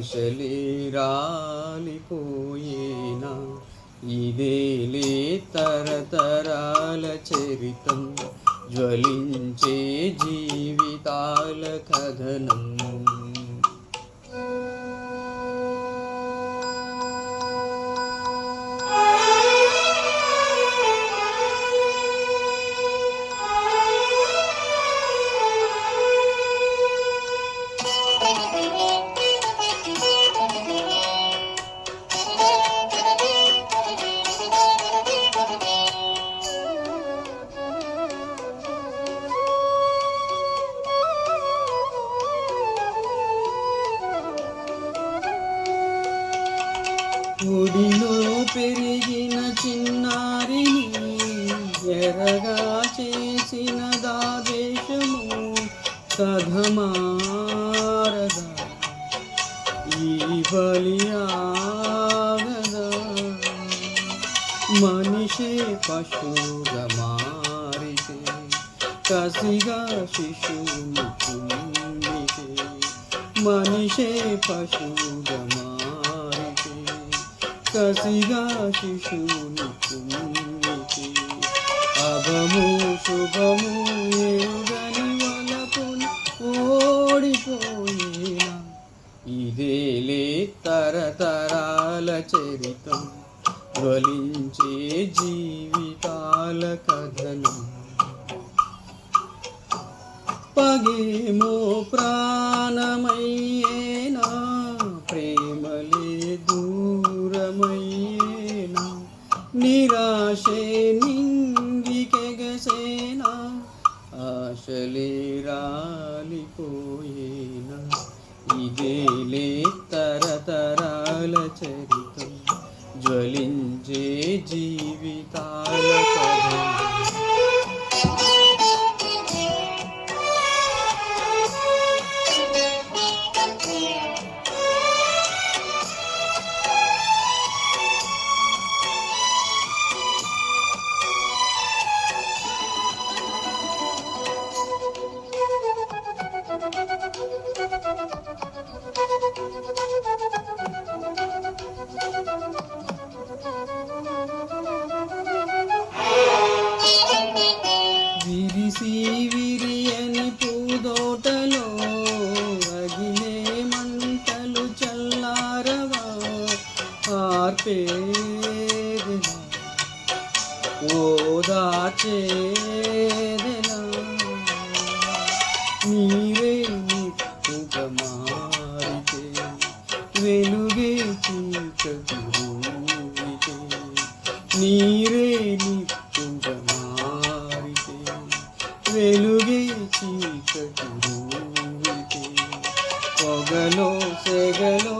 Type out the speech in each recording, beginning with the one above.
ఆశలే ఇదేలే తరతరాల చరితం. జ్వలించే జీవితాల కథనం. పెరిగిన చిన్నారిని ఎరగా చేసిన దాదేశము కథమారదా. ఈ బలియాగదా మనిషే పశువుగా మారితే కసిగా శిశువుని మనిషే పశువుగా కసిగా శిశువుని కుండితే అభము శుభము ఎరుగని వలపున ఓడిపోయేనా ఇదేలే తరతరాల చరితం జ్వలించే జీవితాల కథనం. పగేమో ప్రాణమై చరితం జ్వలించే జీ ఆర్పేదెనా ఓదాచేదెనా నీరే నిప్పుగా మారితే వెలుగే చీకటి నీరే నిప్పుగా మారితే వెలుగే చీకటి పొగలో సెగలో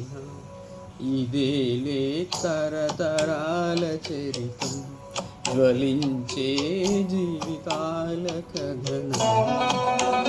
ఇదేలే తరతరాల చరితం జ్వలించే జీవితాల కథనం.